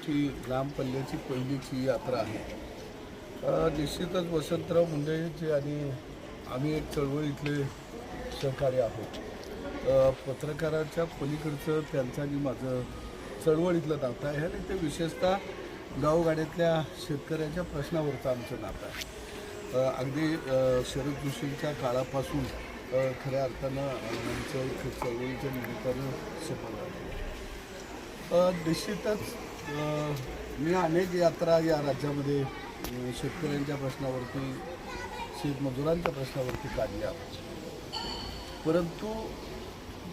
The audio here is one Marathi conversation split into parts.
ची लांब पल्ल्याची पहिलीची यात्रा आहे. निश्चितच वसंतराव मुंडेचे आणि आम्ही एक चळवळीतले सहकारी आहोत. पत्रकाराच्या पलीकडचं त्यांचं आणि माझं चळवळीतलं नातं आहे आणि ते विशेषतः गावगाड्यातल्या शेतकऱ्याच्या प्रश्नावरचं आमचं नातं आहे. अगदी शरद जोशींच्या काळापासून खऱ्या अर्थानं आमचं चळवळीच्या निमित्तानं सफल झालं निश्चितच मी अनेक यात्रा या राज्यामध्ये शेतकऱ्यांच्या प्रश्नावरती शेतमजुरांच्या प्रश्नावरती काढल्या. परंतु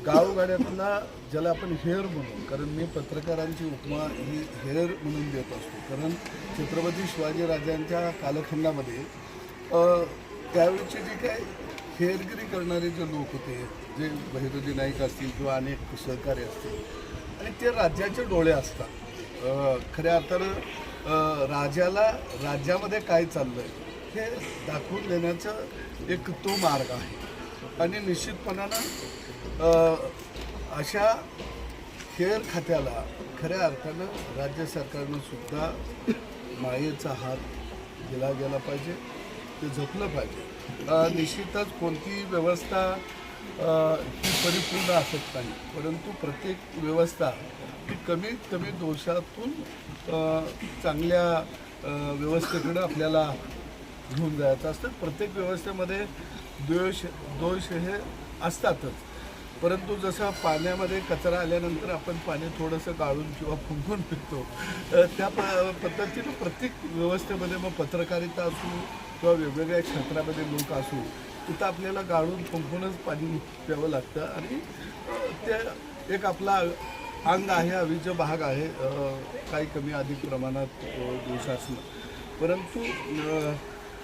गावगाड्यातला ज्याला आपण हेर म्हणून कारण मी पत्रकारांची उपमा ही हेर म्हणून देत असतो. कारण छत्रपती शिवाजीराजांच्या कालखंडामध्ये त्यावेळचे त्यावेळीचे जे काय हेरगिरी करणारे जे लोक होते जे बहिरोजी नाईक असतील किंवा अनेक सहकारी असतील आणि ते राज्याचे डोळे असतात. खऱ्या अर्थानं राजाला राज्यामध्ये काय चाललं आहे हे दाखवून देण्याचं एक तो मार्ग आहे. आणि निश्चितपणानं अशा खेळ खात्याला खऱ्या अर्थानं राज्य सरकारनं सुद्धा मायेचा हात दिला गेला पाहिजे ते झोपलं पाहिजे. निश्चितच कोणतीही व्यवस्था ही परिपूर्ण असत नाही परंतु प्रत्येक व्यवस्था कमीत कमी दोषातून चांगल्या अ, व्यवस्थेकडे आपल्याला घेऊन जायचं असतं. प्रत्येक व्यवस्थेमध्ये दोष दोष हे असतातच. परंतु जसा पाण्यामध्ये कचरा आल्यानंतर आपण पाणी थोडंसं गाळून किंवा फुंकून पिकतो त्या प पद्धतीनं प्रत्येक व्यवस्थेमध्ये मग पत्रकारिता असू किंवा वेगवेगळ्या क्षेत्रामध्ये लोक असू तिथं आपल्याला गाळून फुंकूनच पाणी प्यावं लागतं. आणि ते एक आपला अंग आहे अविज भाग आहे काही कमी अधिक प्रमाणात दिवसासनं. दोष असणं परंतु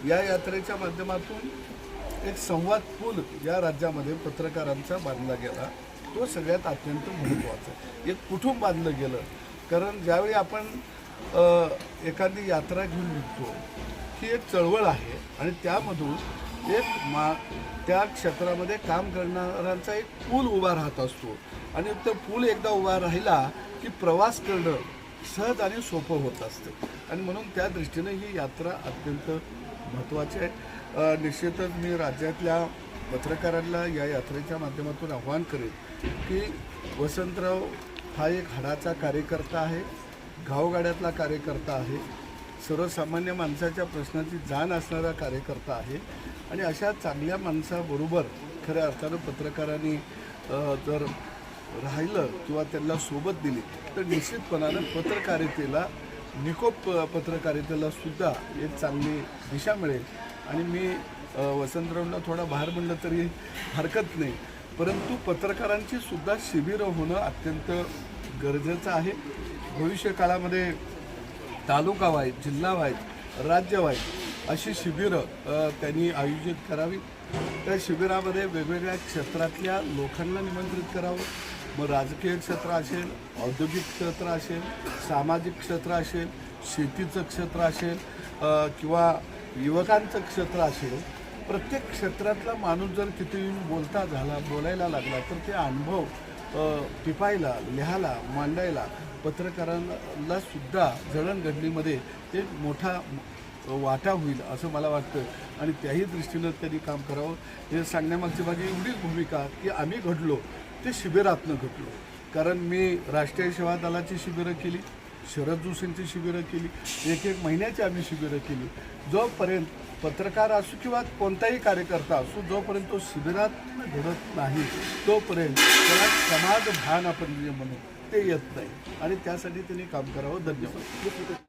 या यात्रेच्या माध्यमातून एक संवाद पूल या राज्यामध्ये पत्रकारांचा बांधला गेला. तो सगळ्यात अत्यंत महत्त्वाचा एक कुठून बांधलं गेलं. कारण ज्यावेळी आपण एखादी यात्रा घेऊन निघतो ही एक चळवळ आहे आणि त्यामधून एक मा त्या क्षेत्रामध्ये काम करणाऱ्यांचा एक पूल उभा राहत असतो. आणि तो पूल एकदा उभा राहिला की प्रवास करणं सहज आणि सोपं होत असतं. आणि म्हणून त्या दृष्टीने ही यात्रा अत्यंत महत्त्वाची आहे. निश्चितच मी राज्यातल्या पत्रकारांना या यात्रेच्या माध्यमातून आव्हान करेन की वसंतराव हा एक हाडाचा कार्यकर्ता आहे गावगाड्यातला कार्यकर्ता आहे. सर्वसामान्य माणसाच्या प्रश्नाची जाण असणारा कार्यकर्ता आहे. आणि अशा चांगल्या माणसाबरोबर खऱ्या अर्थानं पत्रकारांनी जर राहिलं किंवा त्यांना सोबत दिली तर निश्चितपणानं पत्रकारितेला निकोप पत्रकारितेला सुद्धा एक चांगली दिशा मिळेल. आणि मी वसंतरावला थोडा बाहेर म्हणलं तरी हरकत नाही. परंतु पत्रकारांची सुद्धा शिबिरं होणं अत्यंत गरजेचं आहे. भविष्य काळामध्ये तालुका वाईज जिल्हा वाईज राज्य वाईज अशी शिबिरं त्यांनी आयोजित करावी. त्या शिबिरामध्ये वेगवेगळ्या क्षेत्रातल्या लोकांना निमंत्रित करावं. मग राजकीय क्षेत्र असेल औद्योगिक क्षेत्र असेल सामाजिक क्षेत्र असेल शेतीचं क्षेत्र असेल किंवा युवकांचं क्षेत्र असेल प्रत्येक क्षेत्रातला माणूस जर किती बोलता झाला बोलायला लागला तर ते अनुभव टिपायला लिहायला मांडायला पत्रकारांना सुद्धा जडणघडणीमध्ये ते मोठा वाटा होईल असं मला वाटतं. आणि त्याही दृष्टीनं त्यांनी काम करावं. हे सांगण्यामागची माझी एवढीच भूमिका की आम्ही घडलो ते शिबिरातनं घडलो. कारण मी राष्ट्रीय सेवा दलाची शिबिरं केली. शरद जोशींची शिबिरं केली. एक एक महिन्याची आम्ही शिबिरं केली. जोपर्यंत पत्रकार असू किंवा कोणताही कार्यकर्ता असू जोपर्यंत तो शिबिरात घडत नाही तोपर्यंत त्याला समाज भान आपण जे म्हणू ते येत नाही. आणि त्यासाठी त्यांनी काम करावं. धन्यवाद.